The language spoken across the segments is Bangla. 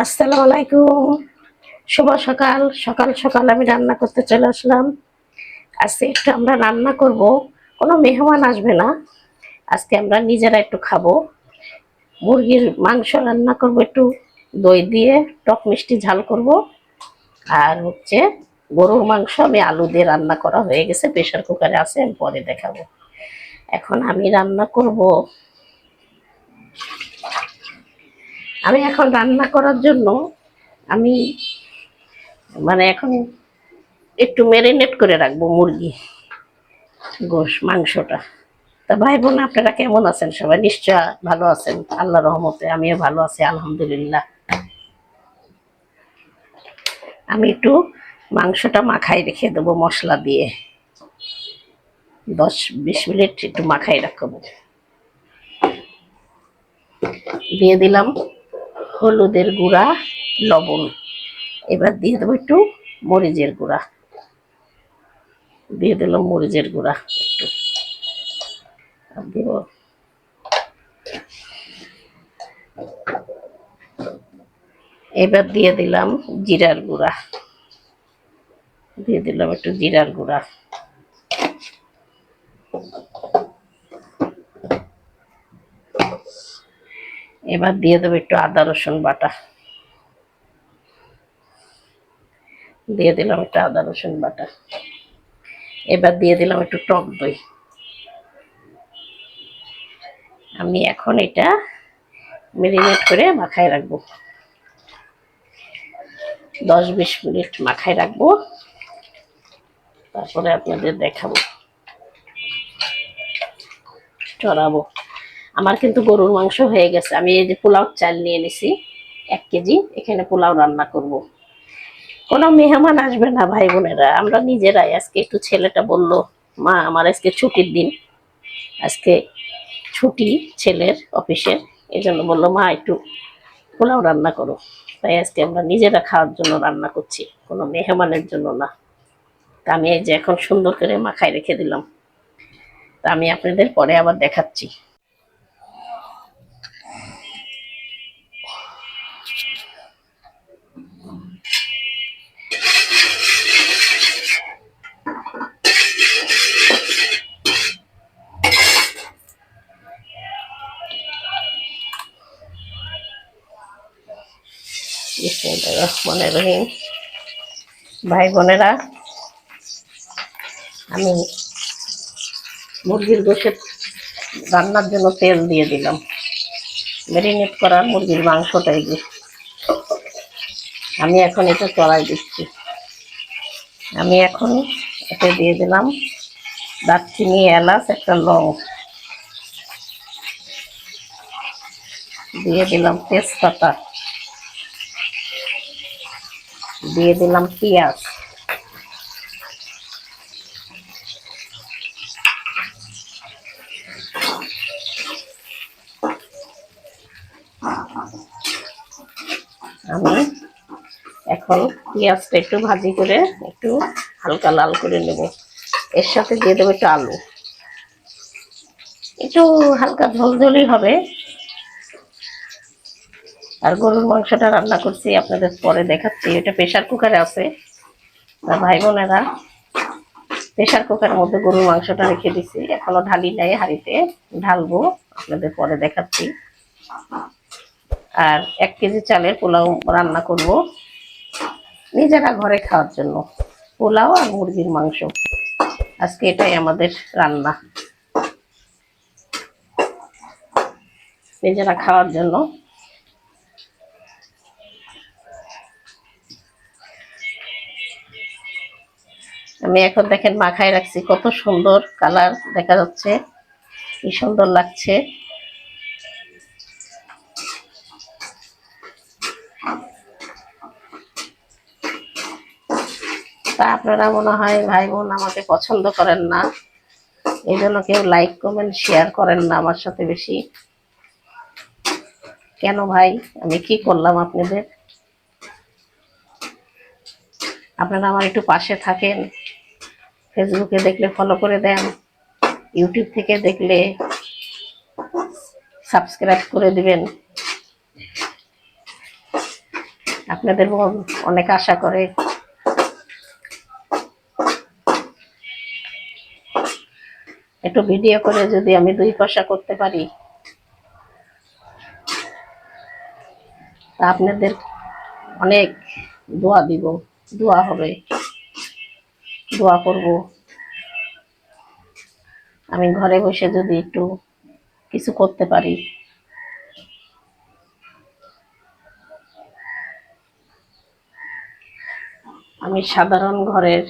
আসসালামু আলাইকুম। শুভ সকাল। সকাল সকাল আমি রান্না করতে চলে আসলাম। আজকে একটু আমরা রান্না করব। কোনো মেহমান আসবে না। আজকে আমরা নিজেরা একটু খাব। মুরগির মাংস রান্না করব একটু দই দিয়ে, টক মিষ্টি ঝাল করব। আর হচ্ছে গরুর মাংস আমি আলু দিয়ে রান্না করা হয়ে গেছে। প্রেশার কুকারে আছে, আমি পরে দেখাবো। এখন আমি রান্না করব আমি এখন রান্না করার জন্য আমি মানে এখন একটু ম্যারিনেট করে রাখব মুরগি, গোশ, মাংসটা। তা ভাই বোন, আপনারা কেমন আছেন? সবাই নিশ্চয় ভালো আছেন। আল্লাহ রহমতে আমিও ভালো আছি, আলহামদুলিল্লাহ। আমি একটু মাংসটা মাখাই রেখে দেবো মশলা দিয়ে। দশ, বিশ মিনিট একটু মাখাই রাখব। দিয়ে দিলাম। হলুদের গুঁড়া, লবণ। এবার দিয়ে দেবো একটু মরিচের গুঁড়া। দিয়ে দিলাম মরিচের গুঁড়া একটু। দিব এবার দিয়ে দিলাম জিরার গুঁড়া। দিয়ে দিলাম একটু জিরার গুঁড়া। এবার দিয়ে দেবো একটু আদা, রসুন বাটা। দিয়ে দিলাম একটু আদা, রসুন বাটা। এবার দিয়ে দিলাম একটু টক দই। আমি এখন এটা মেরিনেট করে মাখায় রাখব। দশ বিশ মিনিট মাখায় রাখব। তারপরে আপনাদের দেখাবো। চড়াবো। আমার কিন্তু গরুর মাংস হয়ে গেছে। আমি এই যে পোলাও চাল নিয়ে নিছি, এক কেজি, এখানে পোলাও রান্না করব। কোনো মেহমান আসবে না, ভাই বোনেরা। আমরা নিজেরাই আজকে একটু ছেলেটা বলল, মা, আমার আজকে ছুটির দিন। আজকে ছুটি ছেলের অফিসের। এই জন্য বলল, মা, একটু পোলাও রান্না করো। তাই আজকে আমরা নিজেরা খাওয়ার জন্য রান্না করছি, কোনো মেহমানের জন্য না। তা আমি এই যে এখন সুন্দর করে মাখায় রেখে দিলাম। তা আমি আপনাদের পরে আবার দেখাচ্ছি। রহিম। ভাই বোনেরা, আমি মুরগির গোশের রান্নার জন্য তেল দিয়ে দিলাম। ম্যারিনেট করা মুরগির মাংসটাই যে। আমি এখন এটা চড়াই দিচ্ছি। আমি এখন এতে দিয়ে দিলাম দারচিনি, এলাচ, একটা লং। দিয়ে দিলাম তেজপাতা। দিয়ে দিলাম পেঁয়াজ। আমি এখন পেঁয়াজটা একটু ভাজি করে একটু হালকা লাল করে নেব। এর সাথে দিয়ে দেবো একটু আলু। একটু হালকা ঝোলঝোলই হবে। আর গরুর মাংসটা রান্না করছি, আপনাদের পরে দেখাচ্ছি। এটা প্রেশার কুকারে আছে। আর ভাই বোনেরা প্রেশার কুকারের মধ্যে গরুর মাংসটা রেখে দিছি। এখনও ঢালি নাই হাঁড়িতে, ঢালবো, আপনাদের পরে দেখাচ্ছি। আর এক কেজি চালের পোলাও রান্না করব নিজেরা ঘরে খাওয়ার জন্য। পোলাও আর মুরগির মাংস। আজকে এটাই আমাদের রান্না। নিজেরা খাওয়ার জন্য। আমি এখন দেখেন মাখায় রাখছি, কত সুন্দর কালার দেখা যাচ্ছে, কি সুন্দর লাগছে। তা আপনারা মনে হয় ভাই বোন আমাকে পছন্দ করেন না, এই জন্য কেউ লাইক কমেন্ট শেয়ার করেন না আমার সাথে বেশি। কেন ভাই? আমি কি করলাম আপনাদের? আপনারা আমার একটু পাশে থাকেন। ফেসবুকে দেখলে ফলো করে দেন ইউটিউব থেকে দেখলে সাবস্ক্রাইব করে দিবেন। আপনাদের মন অনেক আশা করে। একটু ভিডিও করে যদি আমি দুই পয়সা করতে পারি, তা আপনাদের অনেক দোয়া দিব, দোয়া হবে। দোয়া করব। আমি ঘরে বসে যদি একটু কিছু করতে পারি। আমি সাধারণ ঘরের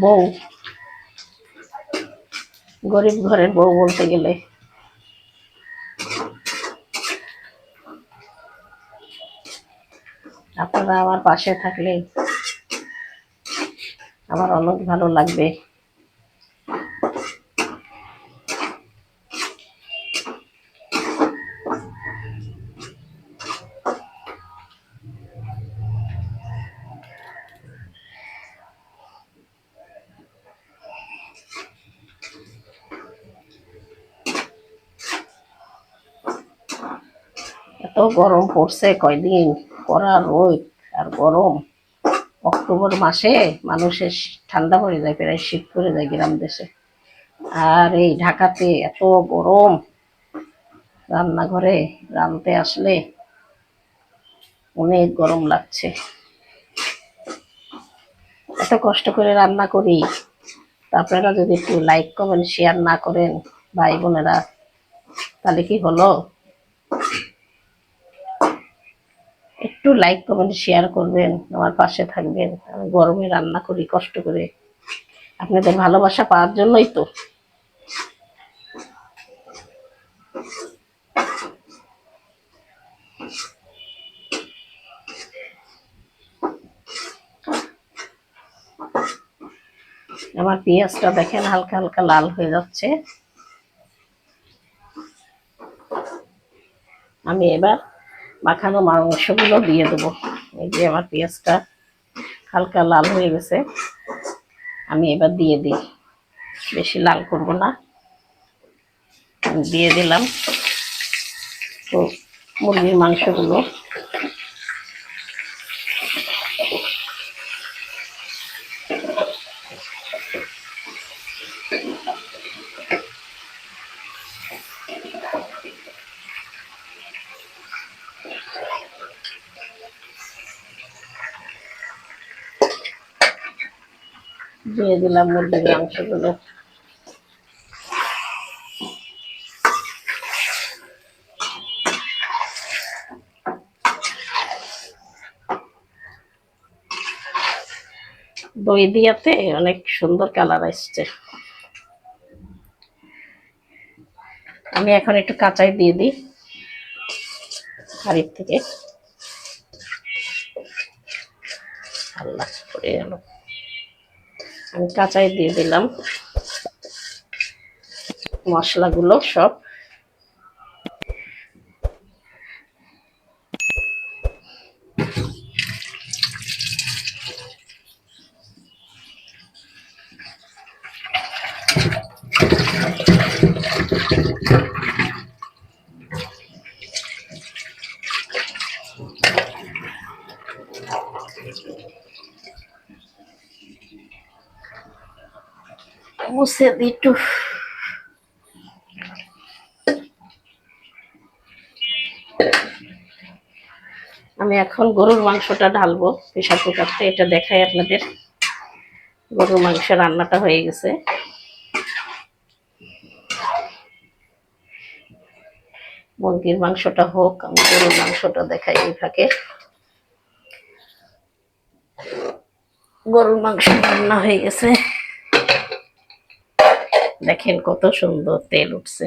বউ। গরিব ঘরের বউ বলতে গেলে। আপনারা আমার পাশে থাকলে আমার অনেক ভালো লাগবে। এত গরম পড়ছে কয়দিন? কড়া রোদ আর গরম। অক্টোবর মাসে মানুষের ঠান্ডা পড়ে যায়, প্রায় শীত পড়ে যায় গ্রাম দেশে। আর এই ঢাকাতে এত গরম, রান্নাঘরে রাঁধতে আসলে অনেক গরম লাগছে। এত কষ্ট করে রান্না করি। আপনারা যদি একটু লাইক কমেন্ট শেয়ার না করেন, ভাই বোনেরা, তাহলে কি হলো? একটু লাইক কমেন্ট শেয়ার করবেন, আমার পাশে থাকবেন। আমি গরমে রান্না করি, কষ্ট করে। আপনাদের ভালোবাসা পাওয়ার জন্যই তো। আমার পেঁয়াজটা দেখেন, হালকা হালকা লাল হয়ে যাচ্ছে। আমি এবার মাখানো মাংসগুলো দিয়ে দেবো। এই যে আমার পেঁয়াজটা হালকা লাল হয়ে গেছে। আমি এবার দিয়ে দিই। বেশি লাল করব না। দিয়ে দিলাম। তো মুরগির মাংসগুলো দিয়ে দিলাম মুরগির মাংসগুলো। দই দিয়াতে অনেক সুন্দর কালার আসছে। আমি এখন একটু কাঁচাই দিয়ে দিই হাড়ির থেকে। আল্লাহ পড়ে গেল আমি কাঁচাই দিয়ে দিলাম। মশলাগুলো সব। দিই একটু আমি এখন গরুর মাংসটা ঢালবো প্রেশার কুকারতে, এটা দেখাই আপনাদের। গরুর মাংস রান্নাটা হয়ে গেছে। মুরগির মাংসটা হোক, আমি গরুর মাংসটা দেখাই এই গরুর মাংস রান্না হয়ে গেছে। দেখেন কত সুন্দর তেল উঠছে।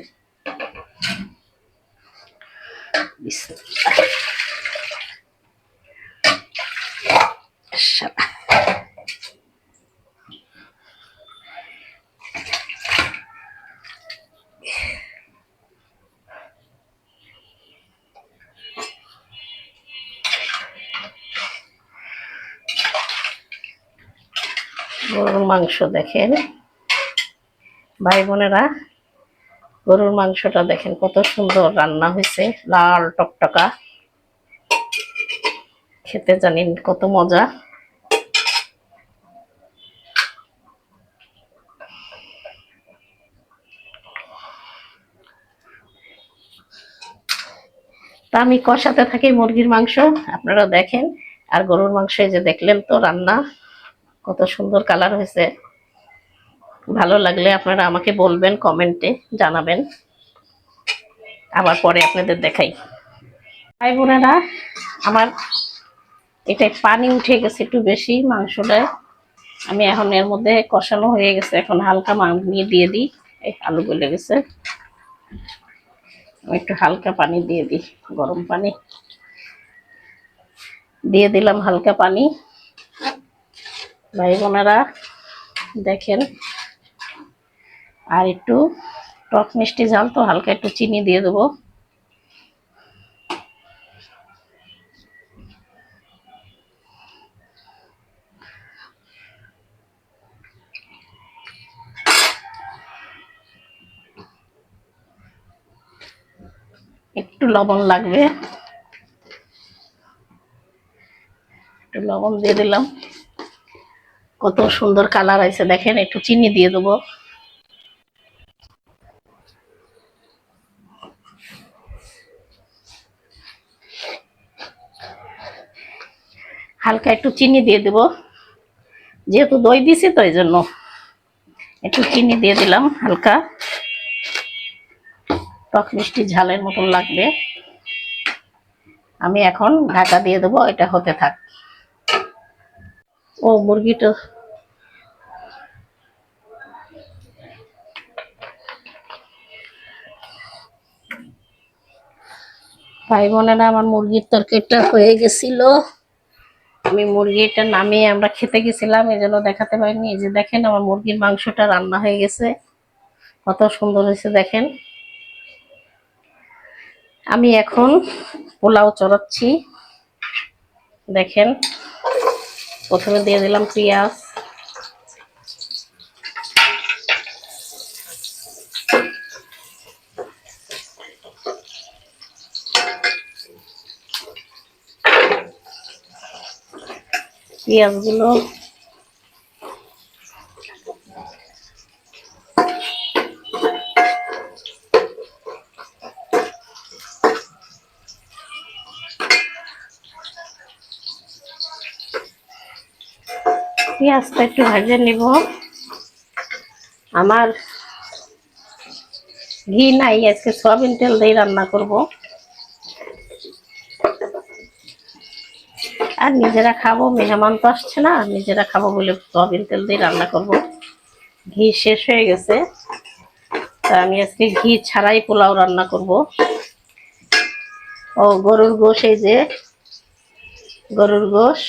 গরুর মাংস দেখেন। ভাই বোনেরা গরুর মাংসটা দেখেন কত সুন্দর রান্না হয়েছে, লাল টকটকা। খেতে জানি কত মজা। তা আমি কষাতে থাকি মুরগির মাংস, আপনারা দেখেন। আর গরুর মাংস যে দেখলেন তো রান্না, কত সুন্দর কালার হয়েছে। ভালো লাগলে আপনারা আমাকে বলবেন কমেন্টে জানাবেন। আবার পরে আপনাদের দেখাই। ভাই বোনেরা, আমার এটাই পানি উঠে গেছে একটু বেশি মাংসটায় আমি এখন এর মধ্যে কষানো হয়ে গেছে। এখন হালকা মাংস নিয়ে দিয়ে দিই। এই আলু গলে গেছে। একটু হালকা পানি দিয়ে দিই, গরম পানি। দিয়ে দিলাম হালকা পানি। ভাই বোনেরা, দেখেন। আর একটু টক মিষ্টি ঝাল তো হালকা একটু চিনি দিয়ে দেবো। একটু লবণ লাগবে। একটু লবণ দিয়ে দিলাম। কত সুন্দর কালার আছে দেখেন, একটু চিনি দিয়ে দেবো। হালকা একটু চিনি দিয়ে দেব। যেহেতু দই দিছি, তো এই জন্য একটু চিনি দিয়ে দিলাম হালকা। টক মিষ্টি ঝালের মতন লাগবে। আমি এখন ঢাকা দিয়ে দেবো, এটা হতে থাক। ও, মুরগিটা। ভাই বোনেরা, আমার মুরগির তরকারিটা হয়ে গেছিল। আমি মুরগিটা নামিয়ে আমরা খেতে গেছিলাম, এই জন্য দেখাতে পারিনি। এই যে দেখেন আমার মুরগির মাংসটা রান্না হয়ে গেছে। কত সুন্দর হয়েছে দেখেন। আমি এখন পোলাও চড়াচ্ছি। দেখেন, প্রথমে দিয়ে দিলাম পেঁয়াজ। পেঁয়াজগুলো পেঁয়াজটা একটু ভেজে নিব। আমার ঘি নাই আজকে সয়াবিন তেল দিয়ে রান্না করব। আর নিজেরা খাব, মেহমান তো আসছে না, নিজেরা খাব বলে সয়াবিন তেল দিয়ে রান্না করব। ঘি শেষ হয়ে গেছে। তা আমি আজকে ঘি ছাড়াই পোলাও রান্না করব। ও, গরুর গোশ এই যে, গরুর গোশ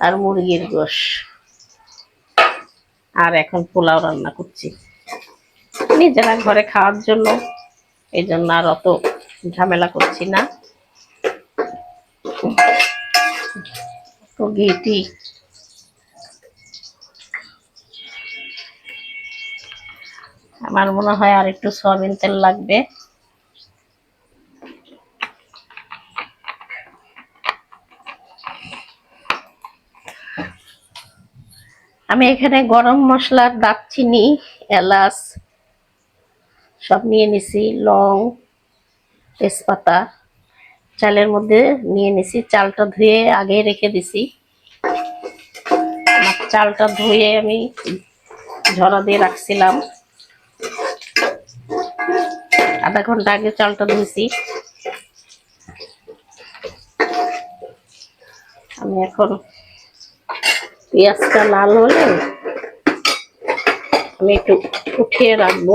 আর মুরগির গোশ। আর এখন পোলাও রান্না করছি। নিজেরা ঘরে খাওয়ার জন্য, এই জন্য আর অত ঝামেলা করছি না। ঘিটি আমার মনে হয় আর একটু সয়াবিন তেল লাগবে। আমি এখানে গরম মশলার দারচিনি, এলাচ, সব নিয়ে নিছি, লং, তেজপাতা। চালের মধ্যে নিয়ে নিছি। চালটা ধুয়ে আগে রেখে দিছি। চালটা ধুয়ে আমি ঝরা দিয়ে রাখছিলাম। আধা ঘণ্টা আগে চালটা ধুইছি। আমি এখন পেঁয়াজটা লাল হলে আমি একটু উঠিয়ে রাখব।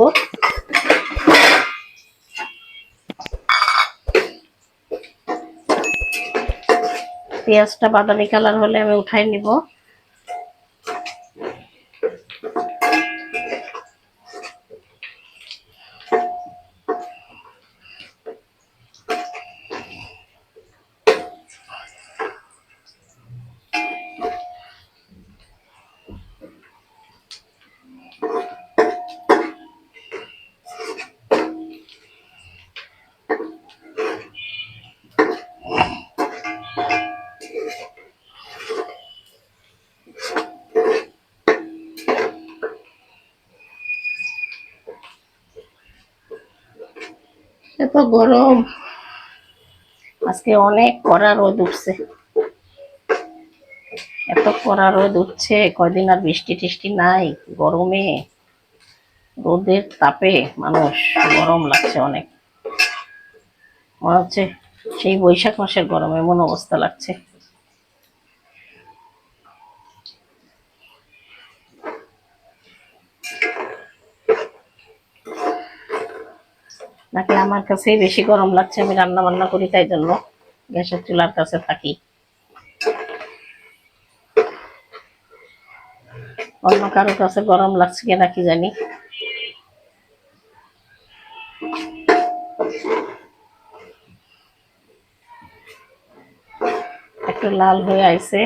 পেঁয়াজটা বাদামি কালার হলে আমি উঠাই নিব। এত গরম। আজকে অনেক কড়া রোদ উঠছে। এত কড়া রোদ উঠছে, কয়দিন আর বৃষ্টি টিষ্টি নাই, গরমে। রোদের তাপে মানুষ, গরম লাগছে অনেক। মনে হচ্ছে সেই বৈশাখ মাসের গরমে এমন অবস্থা লাগছে। নাকি আমার কাছেই বেশি গরম লাগছে, আমি রান্না বান্না করি তাই জন্য গ্যাসের চুলার কাছে থাকি। অন্য কারও কাছে গরম লাগছে কিনা কি জানি। একটু লাল হয়ে আইছে।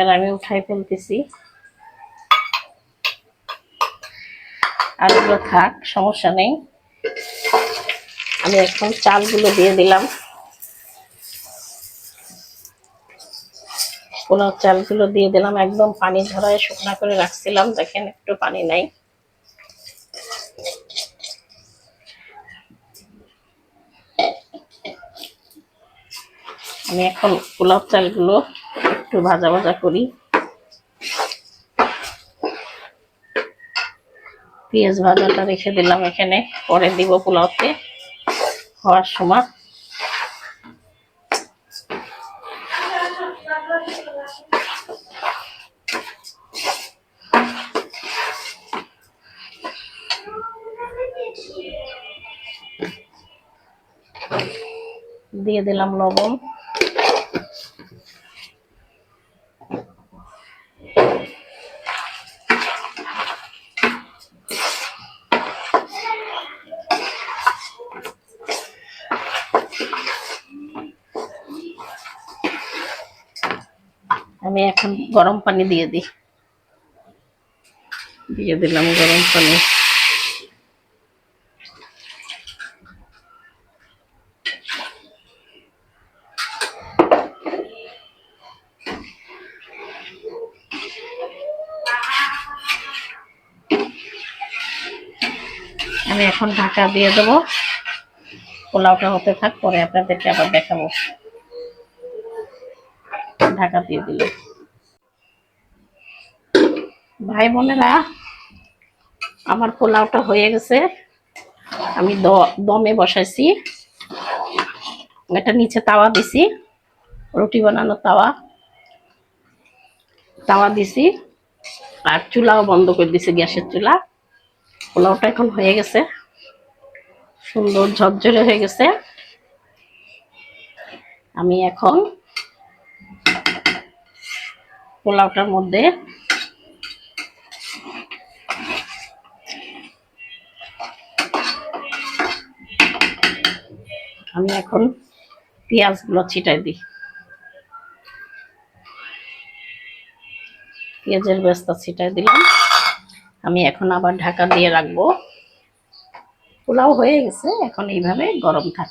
এবার আমি উঠাই ফেলতেছি। আলুগুলো থাক, সমস্যা নেই। আমি এখন চালগুলো দিয়ে দিলাম। পোলাও চালগুলো দিয়ে দিলাম। একদম পানি ঝরায় শুকনা করে রাখছিলাম। দেখেন, একটু পানি নাই। আমি এখন পোলাও চালগুলো একটু ভাজা ভাজা করি। পেঁয়াজ ভাজাটা রেখে দিলাম এখানে, পরে দিব পোলাওতে হওয়ার সময়। দিয়ে দিলাম লবণ। আমি এখন গরম পানি দিয়ে দিই। দিয়ে দিলাম গরম পানি। আমি এখন ঢাকা দিয়ে দেবো। পোলাওটা হতে থাক, পরে আপনাদেরকে আবার দেখাবো। ঢাকা দিয়ে দিল ভাই বোনেরা, আমার পোলাওটা হয়ে গেছে। আমি দমে বসাইছি। এটা নিচে তাওয়া দিছি, রুটি বানানো তাওয়া। তাওয়া দিছি, আর চুলাও বন্ধ করে দিছি গ্যাসের চুলা। পোলাওটা এখন হয়ে গেছে। সুন্দর ঝরঝরে হয়ে গেছে। আমি এখন পোলাওটার মধ্যে আমি এখন পেঁয়াজগুলো ছিটাই দিই। পেঁয়াজের ব্যস্তা ছিটাই দিলাম। আমি এখন আবার ঢাকা দিয়ে রাখব। পোলাও হয়ে গেছে, এখন এইভাবে গরম থাক।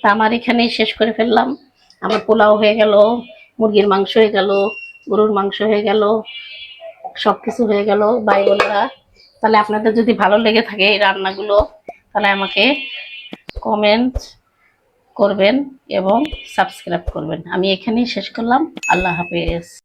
তা আমার এখানে শেষ করে ফেললাম। আমার পোলাও হয়ে গেল, মুরগির মাংস হয়ে গেল, গরুর মাংস হয়ে গেল সব কিছু হয়ে গেল। ভাই বোনেরা, তাহলে আপনাদের যদি ভালো লেগে থাকে এই রান্নাগুলো, তাহলে আমাকে কমেন্ট করবেন এবং সাবস্ক্রাইব করবেন। আমি এখানেই শেষ করলাম। আল্লাহ হাফেজ।